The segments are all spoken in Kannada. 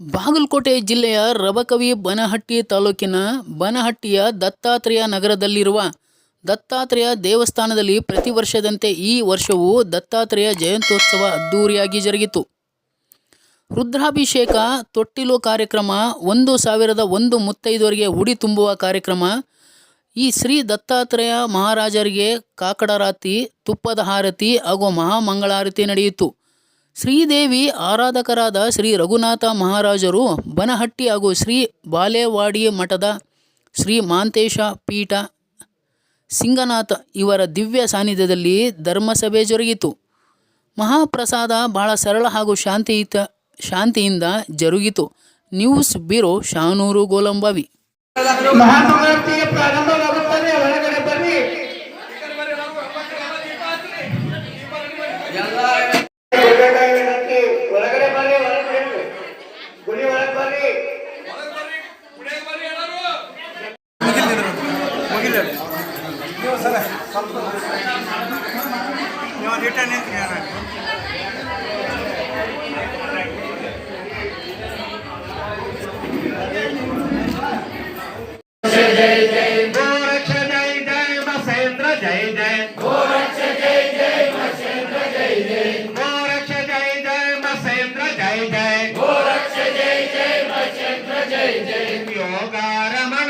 ಬಾಗಲಕೋಟೆ ಜಿಲ್ಲೆಯ ರಬಕವಿ ಬನಹಟ್ಟಿ ತಾಲೂಕಿನ ಬನಹಟ್ಟಿಯ ದತ್ತಾತ್ರೇಯ ನಗರದಲ್ಲಿರುವ ದತ್ತಾತ್ರೇಯ ದೇವಸ್ಥಾನದಲ್ಲಿ ಪ್ರತಿ ವರ್ಷದಂತೆ ಈ ವರ್ಷವೂ ದತ್ತಾತ್ರೇಯ ಜಯಂತ್ಯೋತ್ಸವ ಅದ್ದೂರಿಯಾಗಿ ಜರುಗಿತು. ರುದ್ರಾಭಿಷೇಕ, ತೊಟ್ಟಿಲು ಕಾರ್ಯಕ್ರಮ, ಒಂದು ಸಾವಿರದ ಒಂದು ಮುತ್ತೈದವರಿಗೆ ಉಡಿ ತುಂಬುವ ಕಾರ್ಯಕ್ರಮ, ಈ ಶ್ರೀ ದತ್ತಾತ್ರೇಯ ಮಹಾರಾಜರಿಗೆ ಕಾಕಡರಾತಿ ತುಪ್ಪದ ಹಾರತಿ ಹಾಗೂ ಮಹಾಮಂಗಳಾರತಿ ನಡೆಯಿತು. ಶ್ರೀದೇವಿ ಆರಾಧಕರಾದ ಶ್ರೀ ರಘುನಾಥ ಮಹಾರಾಜರು ಬನಹಟ್ಟಿ ಹಾಗೂ ಶ್ರೀ ಬಾಲೇವಾಡಿ ಮಠದ ಶ್ರೀ ಮಾಂತೇಶ ಪೀಠ ಸಿಂಗನಾಥ ಇವರ ದಿವ್ಯ ಸಾನ್ನಿಧ್ಯದಲ್ಲಿ ಧರ್ಮಸಭೆ ಜರುಗಿತು. ಮಹಾಪ್ರಸಾದ ಬಹಳ ಸರಳ ಹಾಗೂ ಶಾಂತಿಯುತ, ಶಾಂತಿಯಿಂದ ಜರುಗಿತು. News bureau Shanuru Golambavi. ಗೋರಕ್ಷ ಜೈ ಜೈ ಮಸೇಂದ್ರ ಜೈ ಜೈ ಗೋರಕ್ಷ ಜೈ ಜೈ ಮಸೇಂದ್ರ ಜೈ ಜೈ ಗೋರಕ್ಷ ಜೈ ಜೈ ಮಸೇಂದ್ರ ಜೈ ಜೈ ಗೋರಕ್ಷ ಜೈ ಜೈ ಮಸೇಂದ್ರ ಜೈ ಜೈ ಯೋಗ ರಮಣ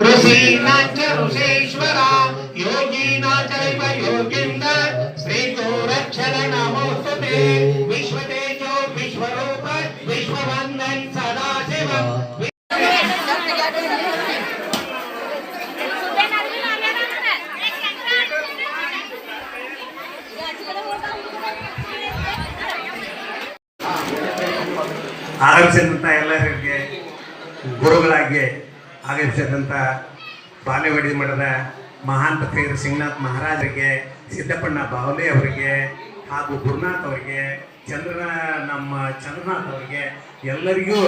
ऋषीनाच ऋषेश्वरा योगीनाच योगिंद श्रीतो रक्षण विश्वतेजो विश्वरूप विश्ववंदन सदाशिव ಆಗಮಿಸಿದಂಥ ಎಲ್ಲರಿಗೆ ಗುರುಗಳಾಗಿ ಆಗಮಿಸಿದಂಥ ಬಾಲೆವಾಡಿ ಮಠದ ಮಹಾನ್ ಪತ್ರಿಕರು ಸಿಂಗನಾಥ್ ಮಹಾರಾಜರಿಗೆ, ಸಿದ್ದಪ್ಪಣ್ಣ ಬಾವಲಿ ಅವರಿಗೆ ಹಾಗೂ ಗುರುನಾಥ್ ಅವರಿಗೆ, ಚಂದ್ರ ನಮ್ಮ ಚಂದ್ರನಾಥ್ ಅವರಿಗೆ ಎಲ್ಲರಿಗೂ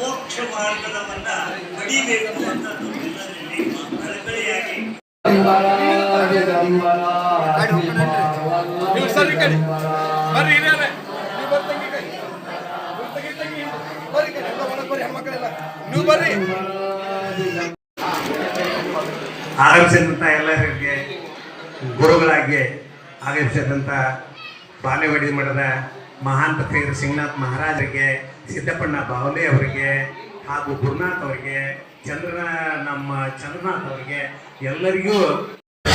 ಮೋಕ್ಷ ಮಾರ್ಗದವನ್ನ ಪಡಿಬೇಕು ಅಂತ ಆಗಮಿಸಿದಂಥ ಎಲ್ಲರಿಗೆ ಗುರುಗಳಾಗಿ ಆಗಮಿಸಿದಂಥ ಬಾಲೆವಾಡಿ ಮಠದ ಮಹಾಂತ ಶ್ರೀ ಸಿಂಗನಾಥ್ ಮಹಾರಾಜರಿಗೆ ಸಿದ್ದಪ್ಪಣ್ಣ ಬಾವಲೆ ಅವರಿಗೆ ಹಾಗೂ ಗುರುನಾಥ್ ಅವರಿಗೆ ಚಂದ್ರ ನಮ್ಮ ಚಂದ್ರನಾಥ್ ಅವರಿಗೆ ಎಲ್ಲರಿಗೂ